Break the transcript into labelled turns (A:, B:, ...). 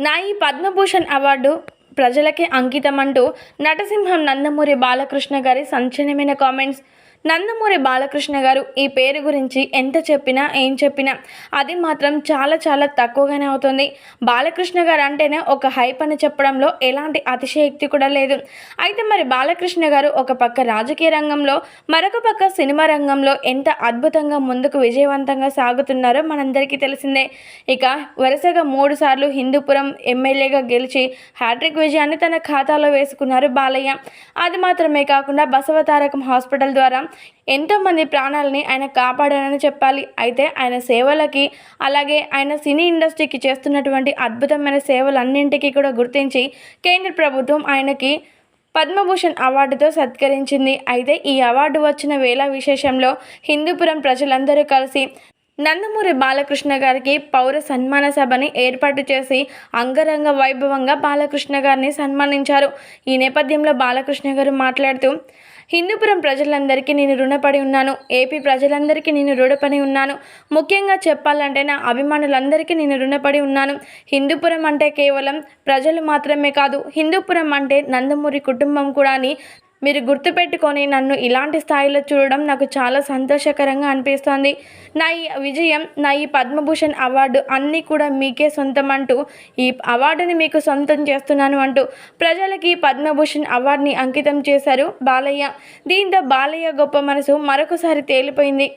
A: నా ఈ పద్మభూషణ్ అవార్డు ప్రజలకే అంకితం అంటూ నటసింహం నందమూరి బాలకృష్ణ గారి సంచలనమైన కామెంట్స్ నందమూరి బాలకృష్ణ గారు ఈ పేరు గురించి ఎంత చెప్పినా ఏం చెప్పినా అది మాత్రం చాలా చాలా తక్కువగానే అవుతుంది. బాలకృష్ణ గారు అంటేనే ఒక హైప్ అని చెప్పడంలో ఎలాంటి అతిశయక్తి కూడా లేదు. అయితే మరి బాలకృష్ణ గారు ఒక పక్క రాజకీయ రంగంలో మరొక పక్క సినిమా రంగంలో ఎంత అద్భుతంగా ముందుకు విజయవంతంగా సాగుతున్నారో మనందరికీ తెలిసిందే. ఇక వరుసగా మూడు సార్లు హిందూపురం ఎమ్మెల్యేగా గెలిచి హ్యాట్రిక్ విజయాన్ని తన ఖాతాలో వేసుకున్నారు బాలయ్య. అది మాత్రమే కాకుండా బసవతారకం హాస్పిటల్ ద్వారా ఎంతోమంది ప్రాణాలని ఆయన కాపాడారని చెప్పాలి. అయితే ఆయన సేవలకి అలాగే ఆయన సినీ ఇండస్ట్రీకి చేస్తున్నటువంటి అద్భుతమైన సేవలన్నింటికీ కూడా గుర్తించి కేంద్ర ప్రభుత్వం ఆయనకి పద్మభూషణ్ అవార్డుతో సత్కరించింది. అయితే ఈ అవార్డు వచ్చిన వేళ విశేషంలో హిందూపురం ప్రజలందరూ కలిసి నందమూరి బాలకృష్ణ గారికి పౌర సన్మాన సభని ఏర్పాటు చేసి అంగరంగ వైభవంగా బాలకృష్ణ గారిని సన్మానించారు. ఈ నేపథ్యంలో బాలకృష్ణ గారు మాట్లాడుతూ హిందూపురం ప్రజలందరికీ నేను రుణపడి ఉన్నాను. ఏపీ ప్రజలందరికీ నేను రుణపడి ఉన్నాను. ముఖ్యంగా చెప్పాలంటే నా అభిమానులందరికీ నేను రుణపడి ఉన్నాను. హిందూపురం అంటే కేవలం ప్రజలు మాత్రమే కాదు హిందూపురం అంటే నందమూరి కుటుంబం కూడా అని మీరు గుర్తుపెట్టుకొని నన్ను ఇలాంటి స్థాయిలో చూడడం నాకు చాలా సంతోషకరంగా అనిపిస్తోంది. నా ఈ విజయం నా ఈ పద్మభూషణ్ అవార్డు అన్నీ కూడా మీకే సొంతం అంటూ ఈ అవార్డుని మీకు సొంతం చేస్తున్నాను అంటూ ప్రజలకి పద్మభూషణ్ అవార్డుని అంకితం చేశారు బాలయ్య. దీంతో బాలయ్య గొప్ప మనసు మరొకసారి తేలిపోయింది.